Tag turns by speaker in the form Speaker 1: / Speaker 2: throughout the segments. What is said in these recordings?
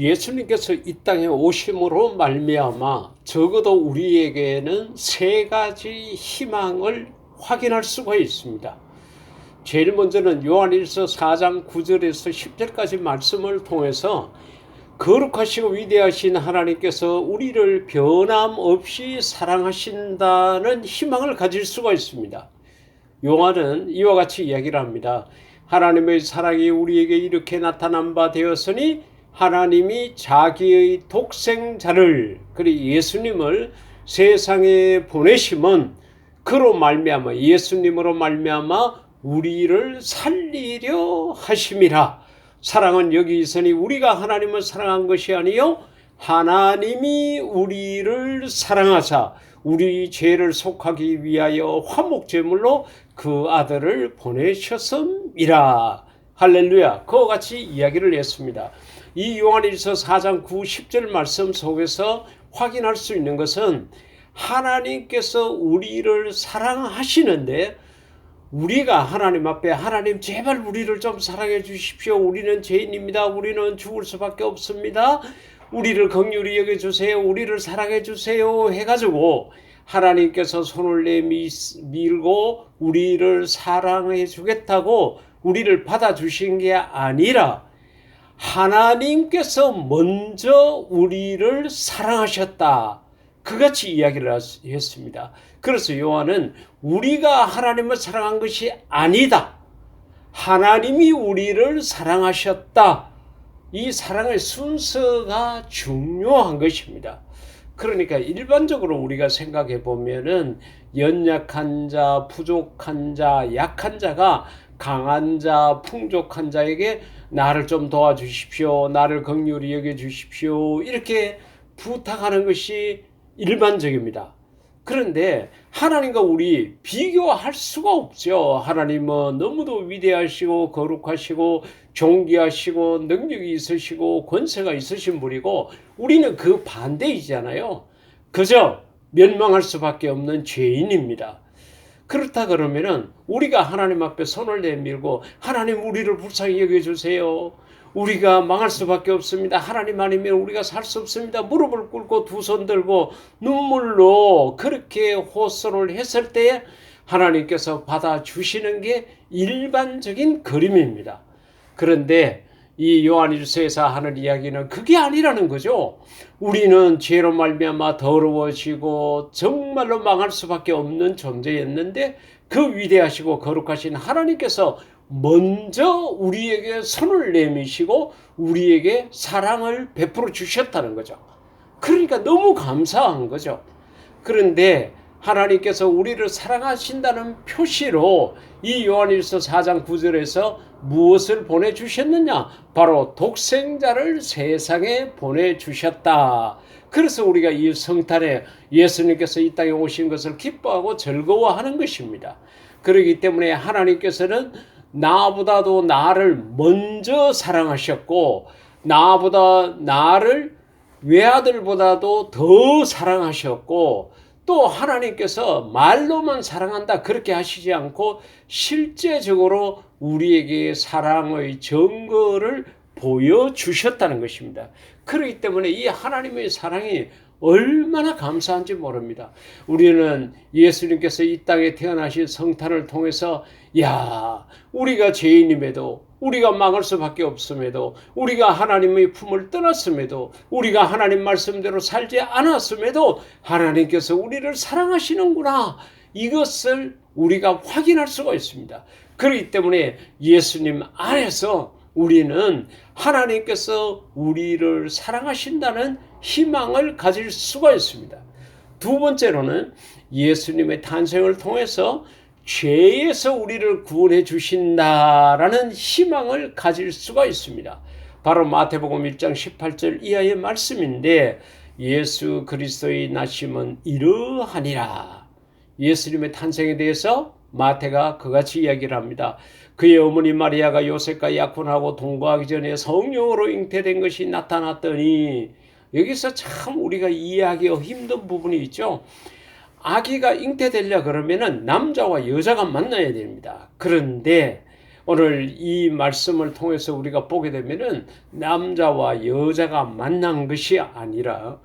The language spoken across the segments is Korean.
Speaker 1: 예수님께서 이 땅에 오심으로 말미암아 적어도 우리에게는 세 가지 희망을 확인할 수가 있습니다. 제일 먼저는 요한일서 4장 9절에서 10절까지 말씀을 통해서 거룩하시고 위대하신 하나님께서 우리를 변함없이 사랑하신다는 희망을 가질 수가 있습니다. 요한은 이와 같이 이야기를 합니다. 하나님의 사랑이 우리에게 이렇게 나타난 바 되었으니 하나님이 자기의 독생자를 그리 예수님을 세상에 보내심은 그로 말미암아 예수님으로 말미암아 우리를 살리려 하심이라. 사랑은 여기 있으니 우리가 하나님을 사랑한 것이 아니요 하나님이 우리를 사랑하사 우리 죄를 속하기 위하여 화목 제물로 그 아들을 보내셨음이라. 할렐루야. 그와 같이 이야기를 했습니다. 이 요한일서 4장 9, 10절 말씀 속에서 확인할 수 있는 것은 하나님께서 우리를 사랑하시는데 우리가 하나님 앞에 하나님 제발 우리를 좀 사랑해 주십시오. 우리는 죄인입니다. 우리는 죽을 수밖에 없습니다. 우리를 긍휼히 여겨 주세요. 우리를 사랑해 주세요. 해 가지고 하나님께서 손을 내밀고 우리를 사랑해 주겠다고 우리를 받아 주신 게 아니라 하나님께서 먼저 우리를 사랑하셨다. 그같이 이야기를 했습니다. 그래서 요한은 우리가 하나님을 사랑한 것이 아니다. 하나님이 우리를 사랑하셨다. 이 사랑의 순서가 중요한 것입니다. 그러니까 일반적으로 우리가 생각해 보면은 연약한 자, 부족한 자, 약한 자가 강한 자, 풍족한 자에게 나를 좀 도와주십시오. 나를 긍휼히 여겨 주십시오. 이렇게 부탁하는 것이 일반적입니다. 그런데 하나님과 우리 비교할 수가 없죠. 하나님은 너무도 위대하시고 거룩하시고 존귀하시고 능력이 있으시고 권세가 있으신 분이고 우리는 그 반대이잖아요. 그저 멸망할 수밖에 없는 죄인입니다. 그렇다 그러면은 우리가 하나님 앞에 손을 내밀고 하나님 우리를 불쌍히 여겨 주세요. 우리가 망할 수밖에 없습니다. 하나님 아니면 우리가 살 수 없습니다. 무릎을 꿇고 두 손 들고 눈물로 그렇게 호소를 했을 때에 하나님께서 받아주시는 게 일반적인 그림입니다. 그런데 이 요한일서에서 하는 이야기는 그게 아니라는 거죠. 우리는 죄로 말미암아 더러워지고 정말로 망할 수밖에 없는 존재였는데 그 위대하시고 거룩하신 하나님께서 먼저 우리에게 손을 내미시고 우리에게 사랑을 베풀어 주셨다는 거죠. 그러니까 너무 감사한 거죠. 그런데 하나님께서 우리를 사랑하신다는 표시로 이 요한일서 4장 9절에서 무엇을 보내주셨느냐? 바로 독생자를 세상에 보내주셨다. 그래서 우리가 이 성탄에 예수님께서 이 땅에 오신 것을 기뻐하고 즐거워하는 것입니다. 그렇기 때문에 하나님께서는 나보다도 나를 먼저 사랑하셨고 나보다 나를 외아들보다도 더 사랑하셨고 또 하나님께서 말로만 사랑한다 그렇게 하시지 않고 실제적으로 우리에게 사랑의 증거를 보여주셨다는 것입니다. 그렇기 때문에 이 하나님의 사랑이 얼마나 감사한지 모릅니다. 우리는 예수님께서 이 땅에 태어나신 성탄을 통해서 야 우리가 죄인임에도 우리가 망할 수밖에 없음에도 우리가 하나님의 품을 떠났음에도 우리가 하나님 말씀대로 살지 않았음에도 하나님께서 우리를 사랑하시는구나 이것을 우리가 확인할 수가 있습니다. 그렇기 때문에 예수님 안에서 우리는 하나님께서 우리를 사랑하신다는 희망을 가질 수가 있습니다. 두 번째로는 예수님의 탄생을 통해서 죄에서 우리를 구원해 주신다라는 희망을 가질 수가 있습니다. 바로 마태복음 1장 18절 이하의 말씀인데 예수 그리스도의 나심은 이러하니라. 예수님의 탄생에 대해서 마태가 그같이 이야기를 합니다. 그의 어머니 마리아가 요셉과 약혼하고 동거하기 전에 성령으로 잉태된 것이 나타났더니 여기서 참 우리가 이해하기 힘든 부분이 있죠. 아기가 잉태되려 그러면은 남자와 여자가 만나야 됩니다. 그런데 오늘 이 말씀을 통해서 우리가 보게 되면은 남자와 여자가 만난 것이 아니라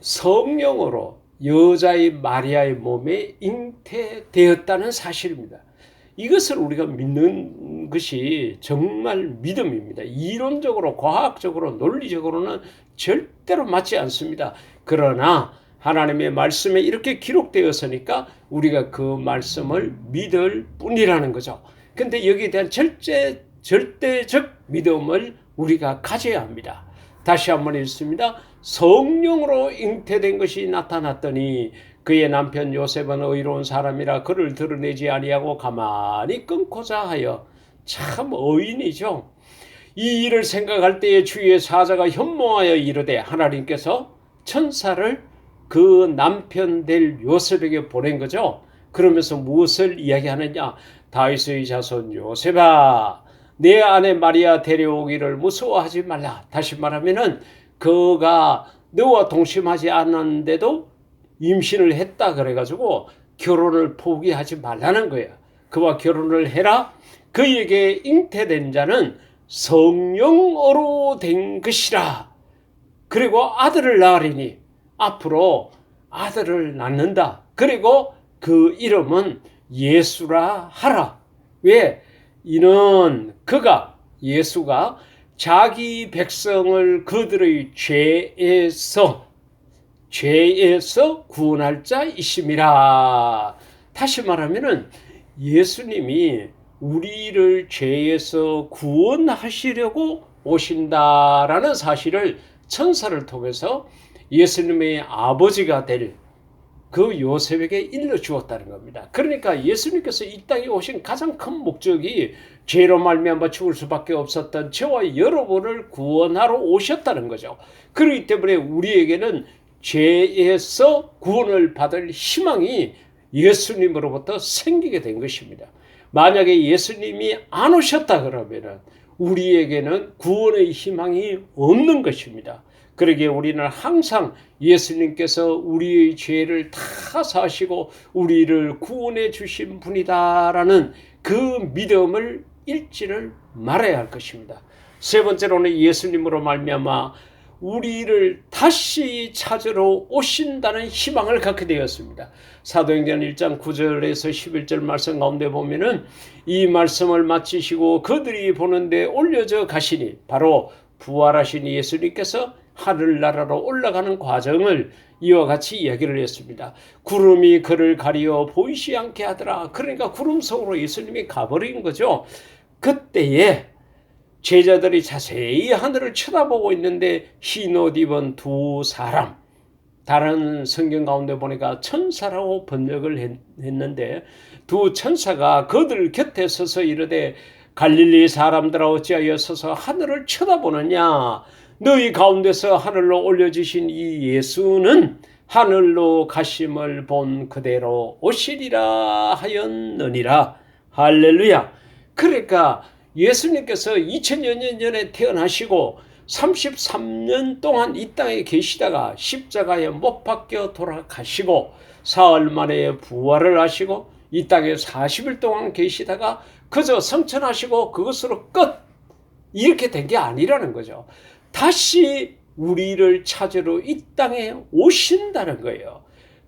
Speaker 1: 성령으로 여자의 마리아의 몸에 잉태되었다는 사실입니다. 이것을 우리가 믿는 것이 정말 믿음입니다. 이론적으로, 과학적으로, 논리적으로는 절대로 맞지 않습니다. 그러나 하나님의 말씀에 이렇게 기록되었으니까 우리가 그 말씀을 믿을 뿐이라는 거죠. 근데 여기에 대한 절제, 절대적 믿음을 우리가 가져야 합니다. 다시 한번 읽습니다. 성령으로 잉태된 것이 나타났더니 그의 남편 요셉은 의로운 사람이라 그를 드러내지 아니하고 가만히 끊고자 하여 참 의인이죠. 이 일을 생각할 때에 주위의 사자가 현몽하여 이르되 하나님께서 천사를 그 남편 될 요셉에게 보낸 거죠. 그러면서 무엇을 이야기하느냐? 다윗의 자손 요셉아, 내 아내 마리아 데려오기를 무서워하지 말라. 다시 말하면은 그가 너와 동심하지 않았는데도 임신을 했다 그래가지고 결혼을 포기하지 말라는 거야. 그와 결혼을 해라. 그에게 잉태된 자는 성령으로 된 것이라. 그리고 아들을 낳으리니 앞으로 아들을 낳는다. 그리고 그 이름은 예수라 하라. 왜? 이는 그가 예수가 자기 백성을 그들의 죄에서 죄에서 구원할 자이심이라. 다시 말하면은 예수님이 우리를 죄에서 구원하시려고 오신다라는 사실을 천사를 통해서 예수님의 아버지가 될 그 요셉에게 일러 주었다는 겁니다. 그러니까 예수님께서 이 땅에 오신 가장 큰 목적이 죄로 말미암아 죽을 수밖에 없었던 저와 여러분을 구원하러 오셨다는 거죠. 그렇기 때문에 우리에게는 죄에서 구원을 받을 희망이 예수님으로부터 생기게 된 것입니다. 만약에 예수님이 안 오셨다 그러면은 우리에게는 구원의 희망이 없는 것입니다. 그러기에 우리는 항상 예수님께서 우리의 죄를 다 사시고 우리를 구원해 주신 분이다라는 그 믿음을 잃지를 말아야 할 것입니다. 세 번째로는 예수님으로 말미암아 우리를 다시 찾으러 오신다는 희망을 갖게 되었습니다. 사도행전 1장 9절에서 11절 말씀 가운데 보면은 이 말씀을 마치시고 그들이 보는데 올려져 가시니 바로 부활하신 예수님께서 하늘나라로 올라가는 과정을 이와 같이 이야기를 했습니다. 구름이 그를 가리어 보이지 않게 하더라. 그러니까 구름 속으로 예수님이 가버린 거죠. 그때에 제자들이 자세히 하늘을 쳐다보고 있는데 흰 옷 입은 두 사람 다른 성경 가운데 보니까 천사라고 번역을 했, 는데 두 천사가 그들 곁에 서서 이르되 갈릴리 사람들아 어찌하여 서서 하늘을 쳐다보느냐? 너희 가운데서 하늘로 올려주신 이 예수는 하늘로 가심을 본 그대로 오시리라 하였느니라. 할렐루야. 그러니까 예수님께서 2000여 년 전에 태어나시고 33년 동안 이 땅에 계시다가 십자가에 못 박혀 돌아가시고 사흘 만에 부활을 하시고 이 땅에 40일 동안 계시다가 그저 성천하시고 그것으로 끝 이렇게 된 게 아니라는 거죠. 다시 우리를 찾으러 이 땅에 오신다는 거예요.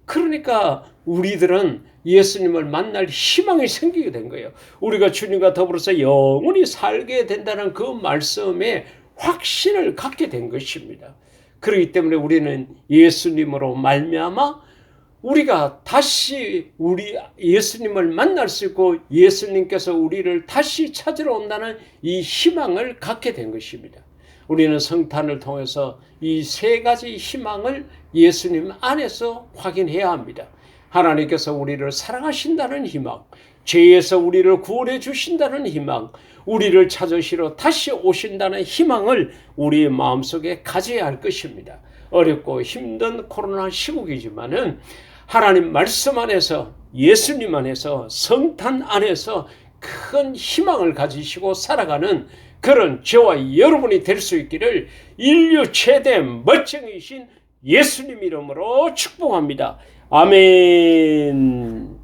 Speaker 1: 그러니까 우리들은 예수님을 만날 희망이 생기게 된 거예요. 우리가 주님과 더불어서 영원히 살게 된다는 그 말씀에 확신을 갖게 된 것입니다. 그렇기 때문에 우리는 예수님으로 말미암아 우리가 다시 우리 예수님을 만날 수 있고 예수님께서 우리를 다시 찾으러 온다는 이 희망을 갖게 된 것입니다. 우리는 성탄을 통해서 이 세 가지 희망을 예수님 안에서 확인해야 합니다. 하나님께서 우리를 사랑하신다는 희망, 죄에서 우리를 구원해 주신다는 희망, 우리를 찾으시러 다시 오신다는 희망을 우리의 마음속에 가져야 할 것입니다. 어렵고 힘든 코로나 시국이지만은 하나님 말씀 안에서 예수님 안에서 성탄 안에서 큰 희망을 가지시고 살아가는 그런 저와 여러분이 될 수 있기를 인류 최대 멋쟁이신 예수님 이름으로 축복합니다. 아멘.